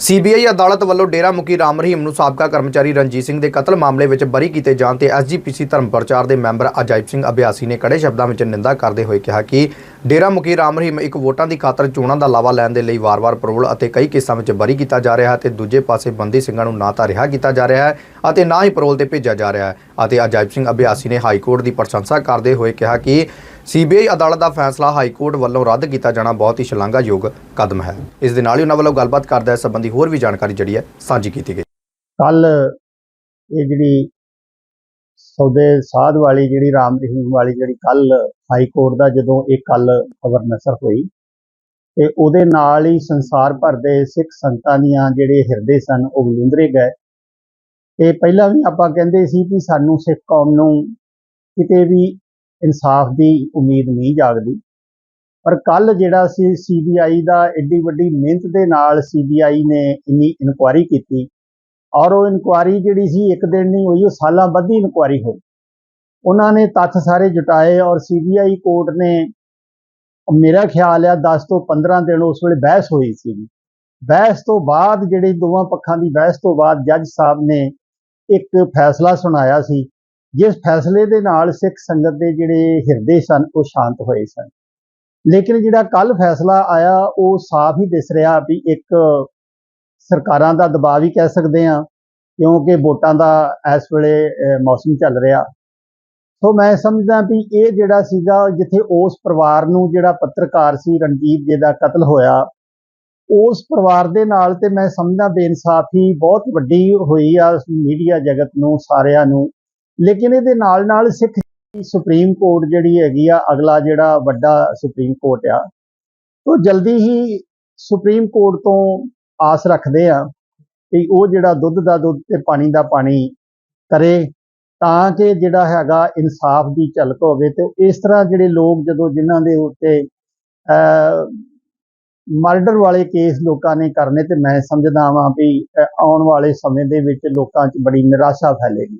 CBI ਅਦਾਲਤ ਵੱਲੋਂ ਡੇਰਾ ਮੁਖੀ ਰਾਮ ਰਹੀਮ ਨੂੰ ਸਾਬਕਾ ਕਰਮਚਾਰੀ ਰਣਜੀਤ ਸਿੰਘ ਦੇ ਕਤਲ ਮਾਮਲੇ ਵਿੱਚ ਬਰੀ ਕੀਤੇ ਜਾਣ ਤੇ ਐਸਜੀਪੀਸੀ ਧਰਮ ਪ੍ਰਚਾਰ ਦੇ ਮੈਂਬਰ ਅਜਾਇਬ ਸਿੰਘ ਅਭਿਆਸੀ ਨੇ ਕੜੇ ਸ਼ਬਦਾਂ ਵਿੱਚ ਨਿੰਦਾ ਕਰਦੇ ਹੋਏ ਕਿਹਾ ਕਿ ਡੇਰਾ ਮੁਖੀ ਰਾਮ ਰਹੀਮ ਇੱਕ ਵੋਟਾਂ ਦੀ ਖਾਤਰ ਚੋਣਾਂ ਦਾ ਲਾਵਾ ਲੈਣ ਦੇ ਲਈ ਵਾਰ-ਵਾਰ ਪਰੋਲ ਅਤੇ ਕਈ ਕੇਸਾਂ ਵਿੱਚ ਬਰੀ ਕੀਤਾ ਜਾ ਰਿਹਾ ਹੈ ਤੇ ਦੂਜੇ ਪਾਸੇ ਬੰਦੀ ਸਿੰਘਾਂ ਨੂੰ ਨਾ ਤਾਂ ਰਿਹਾ ਕੀਤਾ ਜਾ ਰਿਹਾ ਹੈ ਅਤੇ ਨਾ ਹੀ ਪਰੋਲ ਤੇ ਭੇਜਿਆ ਜਾ ਰਿਹਾ ਹੈ ਅਤੇ ਅਜਾਇਬ ਸਿੰਘ ਅਭਿਆਸੀ ਨੇ ਹਾਈ ਕੋਰਟ ਦੀ ਪ੍ਰਸ਼ੰਸਾ ਕਰਦੇ ਹੋਏ ਕਿਹਾ ਕਿ ਸੀਬੀਆਈ ਅਦਾਲਤ ਦਾ ਫੈਸਲਾ ਹਾਈ ਕੋਰਟ ਵੱਲੋਂ ਰੱਦ ਕੀਤਾ ਜਾਣਾ ਬਹੁਤ ਹੀ ਸ਼ਲਾਘਾਯੋਗ ਕਦਮ ਹੈ। ਇਸ ਦੇ ਨਾਲ ਹੀ ਉਹਨਾਂ ਵੱਲੋਂ ਗੱਲਬਾਤ ਕਰਦਾ ਇਸ ਸੰਬੰਧੀ ਹੋਰ ਵੀ ਜਾਣਕਾਰੀ ਜਿਹੜੀ ਹੈ ਸਾਂਝੀ ਕੀਤੀ ਗਈ। ਕੱਲ ਇਹ ਜਿਹੜੀ ਸੌਦੇ ਸਾਧ ਵਾਲੀ ਜਿਹੜੀ ਰਾਮ ਰਹੀਮ ਵਾਲੀ ਜਿਹੜੀ ਕੱਲ ਹਾਈ ਕੋਰਟ ਦਾ ਜਦੋਂ ਇਹ ਕੱਲ ਖਬਰ ਨਸਰ ਹੋਈ ਤੇ ਉਹਦੇ ਨਾਲ ਹੀ ਸੰਸਾਰ ਭਰ ਦੇ ਸਿੱਖ ਸੰਗਤਾਂ ਦੀਆਂ ਜਿਹੜੇ ਹਿਰਦੇ ਸਨ ਉਹ ਬਲੁੰਦਰੇ ਗਏ। ਤੇ ਪਹਿਲਾਂ ਵੀ ਆਪਾਂ ਕਹਿੰਦੇ ਸੀ ਕਿ ਸਾਨੂੰ ਸਿੱਖ ਕੌਮ ਨੂੰ ਕਿਤੇ ਵੀ ਇਨਸਾਫ ਦੀ ਉਮੀਦ ਨਹੀਂ ਜਾਗਦੀ। ਪਰ ਕੱਲ ਜਿਹੜਾ ਸੀ ਸੀਬੀਆਈ ਦਾ ਐਡੀ ਵੱਡੀ ਮਿਹਨਤ ਦੇ ਨਾਲ ਸੀਬੀਆਈ ਨੇ ਇੰਨੀ ਇਨਕੁਆਇਰੀ ਕੀਤੀ ਔਰ ਉਹ ਇਨਕੁਆਰੀ ਜਿਹੜੀ ਸੀ ਇੱਕ ਦਿਨ ਨਹੀਂ ਹੋਈ, ਉਹ ਸਾਲਾਂ ਬੱਧੀ ਇਨਕੁਆਰੀ ਹੋਈ। ਉਹਨਾਂ ਨੇ ਤੱਥ ਸਾਰੇ ਜੁਟਾਏ ਔਰ ਸੀਬੀਆਈ ਕੋਰਟ ਨੇ ਮੇਰਾ ਖਿਆਲ ਆ 10 ਤੋਂ 15 ਦਿਨ ਉਸ ਵੇਲੇ ਬਹਿਸ ਹੋਈ ਸੀ। ਬਹਿਸ ਤੋਂ ਬਾਅਦ ਜਿਹੜੀ ਦੋਵਾਂ ਪੱਖਾਂ ਦੀ ਬਹਿਸ ਤੋਂ ਬਾਅਦ ਜੱਜ ਸਾਹਿਬ ਨੇ ਇੱਕ ਫੈਸਲਾ ਸੁਣਾਇਆ ਸੀ ਜਿਸ ਫੈਸਲੇ ਦੇ ਨਾਲ ਸਿੱਖ ਸੰਗਤ ਦੇ ਜਿਹੜੇ ਹਿਰਦੇ ਸਨ, ਉਹ ਸ਼ਾਂਤ ਹੋਏ ਸਨ। ਲੇਕਿਨ ਜਿਹੜਾ ਕੱਲ ਫੈਸਲਾ ਆਇਆ, ਉਹ ਸਾਫ਼ ਹੀ ਦਿਸ ਰਿਹਾ ਵੀ ਇੱਕ ਸਰਕਾਰਾਂ ਦਾ ਦਬਾਅ ਵੀ ਕਹਿ ਸਕਦੇ ਆ ਕਿਉਂਕਿ ਵੋਟਾਂ ਦਾ ਇਸ ਵੇਲੇ ਮੌਸਮ ਚੱਲ ਰਿਹਾ। ਸੋ ਮੈਂ ਸਮਝਦਾ ਵੀ ਇਹ ਜਿਹੜਾ ਸੀਗਾ, ਜਿੱਥੇ ਉਸ ਪਰਿਵਾਰ ਨੂੰ ਜਿਹੜਾ ਪੱਤਰਕਾਰ ਸੀ ਰਣਜੀਤ ਜੀ ਦਾ ਕਤਲ ਹੋਇਆ, ਉਸ ਪਰਿਵਾਰ ਦੇ ਨਾਲ ਤੇ ਮੈਂ ਸਮਝਦਾ ਬੇਇਨਸਾਫੀ ਬਹੁਤ ਵੱਡੀ ਹੋਈ ਆ, ਮੀਡੀਆ ਜਗਤ ਨੂੰ, ਸਾਰਿਆਂ ਨੂੰ। ਲੇਕਿਨ ਇਹਦੇ ਨਾਲ ਨਾਲ ਸਿੱਖ ਸੁਪਰੀਮ ਕੋਰਟ ਜਿਹੜੀ ਹੈਗੀ ਆ, ਅਗਲਾ ਜਿਹੜਾ ਵੱਡਾ ਸੁਪਰੀਮ ਕੋਰਟ ਆ, ਉਹ ਜਲਦੀ ਹੀ ਸੁਪਰੀਮ ਕੋਰਟ ਤੋਂ ਆਸ ਰੱਖਦੇ ਆ ਕਿ ਉਹ ਜਿਹੜਾ ਦੁੱਧ ਦਾ ਦੁੱਧ ਤੇ ਪਾਣੀ ਦਾ ਪਾਣੀ ਕਰੇ, ਤਾਂ ਕਿ ਜਿਹੜਾ ਹੈਗਾ ਇਨਸਾਫ ਦੀ ਝਲਕ ਹੋਵੇ ਤੇ ਇਸ ਤਰ੍ਹਾਂ ਜਿਹੜੇ ਲੋਕ ਜਦੋਂ ਜਿਨ੍ਹਾਂ ਦੇ ਉੱਤੇ ਮਰਡਰ ਵਾਲੇ ਕੇਸ ਲੋਕਾਂ ਨੇ ਕਰਨੇ ਤੇ ਮੈਂ ਸਮਝਦਾ ਵਾਂ ਵੀ ਆਉਣ ਵਾਲੇ ਸਮੇਂ ਦੇ ਵਿੱਚ ਲੋਕਾਂ 'ਚ ਬੜੀ ਨਿਰਾਸ਼ਾ ਫੈਲੇਗੀ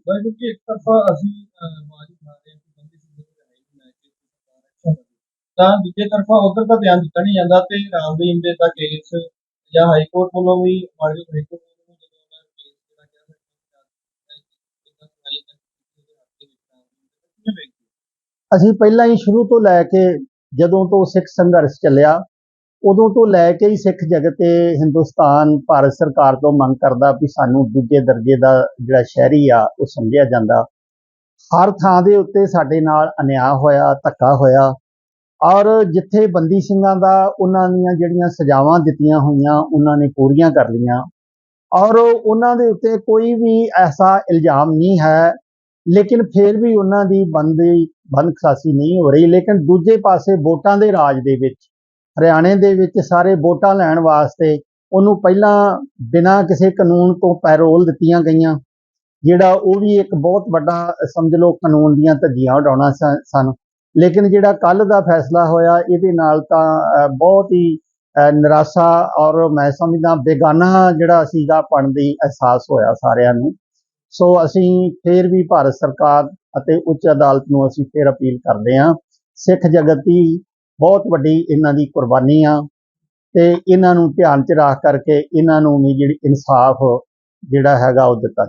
ਇੱਕ ਤਰਫਾ ਅਸੀਂ ਆਵਾਜ਼ ਉਠਾ ਰਹੇ ਹਾਂ ਕਿ ਬੰਦੀ ਸਿੰਘ ਨੂੰ ਰਿਹਾਈ ਨੂੰ ਲੈ ਕੇ ਸਰਕਾਰ action ਲਵੇ। ਤਾਂ ਦੂਜੇ ਤਰਫਾ ਉਧਰ ਦਾ ਬਿਆਨ ਦਿੱਤਾ ਨਹੀਂ ਜਾਂਦਾ ਤੇ ਰਾਮ ਰਹੀਮ ਦੇ ਦਾ ਕੇਸ ਜਾਂ ਹਾਈ ਕੋਰਟ ਵੱਲੋਂ ਵੀ ਮਾਨਯੋਗ ਹਾਈ ਕੋਰਟ ਵੱਲੋਂ ਵੀ ਜਦੋਂ ਉਹਨਾਂ ਕੇਸ ਜਿਹੜਾ ਕਿਹਾ ਜਾਂਦਾ ਹੈ ਅਸੀਂ ਪਹਿਲਾਂ ਹੀ ਸ਼ੁਰੂ ਤੋਂ ਲੈ ਕੇ ਜਦੋਂ ਤੋਂ ਸਿੱਖ ਸੰਘਰਸ਼ ਚੱਲਿਆ ਉਦੋਂ ਤੋਂ ਲੈ ਕੇ ਹੀ ਸਿੱਖ ਜਗਤ ਤੇ ਹਿੰਦੁਸਤਾਨ, ਭਾਰਤ ਸਰਕਾਰ ਤੋਂ ਮੰਗ ਕਰਦਾ ਵੀ ਸਾਨੂੰ ਦੂਜੇ ਦਰਜੇ ਦਾ ਜਿਹੜਾ ਸ਼ਹਿਰੀ ਆ, ਉਹ ਸਮਝਿਆ ਜਾਂਦਾ। ਹਰ ਥਾਂ ਦੇ ਉੱਤੇ ਸਾਡੇ ਨਾਲ ਅਨਿਆਂ ਹੋਇਆ, ਧੱਕਾ ਹੋਇਆ। ਔਰ ਜਿੱਥੇ ਬੰਦੀ ਸਿੰਘਾਂ ਦਾ ਉਹਨਾਂ ਦੀਆਂ ਜਿਹੜੀਆਂ ਸਜ਼ਾਵਾਂ ਦਿੱਤੀਆਂ ਹੋਈਆਂ, ਉਹਨਾਂ ਨੇ ਪੂਰੀਆਂ ਕਰ ਲਈਆਂ। ਔਰ ਉਹਨਾਂ ਦੇ ਉੱਤੇ ਕੋਈ ਵੀ ਐਸਾ ਇਲਜ਼ਾਮ ਨਹੀਂ ਹੈ, ਲੇਕਿਨ ਫਿਰ ਵੀ ਉਹਨਾਂ ਦੀ ਬੰਦੀ ਬੰਦਖਾਸੀ ਨਹੀਂ ਹੋ ਰਹੀ। ਲੇਕਿਨ ਦੂਜੇ ਪਾਸੇ ਵੋਟਾਂ ਦੇ ਰਾਜ ਦੇ ਵਿੱਚ ਹਰਿਆਣੇ ਦੇ ਵਿੱਚ ਸਾਰੇ ਵੋਟਾਂ ਲੈਣ ਵਾਸਤੇ ਉਹਨੂੰ ਪਹਿਲਾਂ ਬਿਨਾਂ ਕਿਸੇ ਕਾਨੂੰਨ ਤੋਂ ਪੈਰੋਲ ਦਿੱਤੀਆਂ ਗਈਆਂ, ਜਿਹੜਾ ਉਹ ਵੀ ਇੱਕ ਬਹੁਤ ਵੱਡਾ, ਸਮਝ ਲਓ, ਕਾਨੂੰਨ ਦੀਆਂ ਧੱਜੀਆਂ ਉਡਾਉਣਾ ਸ- ਸਨ। ਲੇਕਿਨ ਜਿਹੜਾ ਕੱਲ ਦਾ ਫੈਸਲਾ ਹੋਇਆ, ਇਹਦੇ ਨਾਲ ਤਾਂ ਬਹੁਤ ਹੀ ਨਿਰਾਸ਼ਾ ਔਰ ਮੈਂ ਸਮਝਦਾ ਬੇਗਾਨਾ ਜਿਹੜਾ ਸੀਗਾ ਪਣ ਦੀ ਅਹਿਸਾਸ ਹੋਇਆ ਸਾਰਿਆਂ ਨੂੰ। ਸੋ ਅਸੀਂ ਫੇਰ ਵੀ ਭਾਰਤ ਸਰਕਾਰ ਅਤੇ ਉੱਚ ਅਦਾਲਤ ਨੂੰ ਅਸੀਂ ਫੇਰ ਅਪੀਲ ਕਰਦੇ ਹਾਂ, ਸਿੱਖ ਜਗਤ ਦੀ ਬਹੁਤ ਵੱਡੀ ਇਹਨਾਂ ਦੀ ਕੁਰਬਾਨੀ ਆ ਤੇ ਇਹਨਾਂ ਨੂੰ ਧਿਆਨ 'ਚ ਰੱਖ ਕਰਕੇ ਇਹਨਾਂ ਨੂੰ ਵੀ ਜਿਹੜੀ ਇਨਸਾਫ ਜਿਹੜਾ ਹੈਗਾ ਉਹ ਦਿੱਤਾ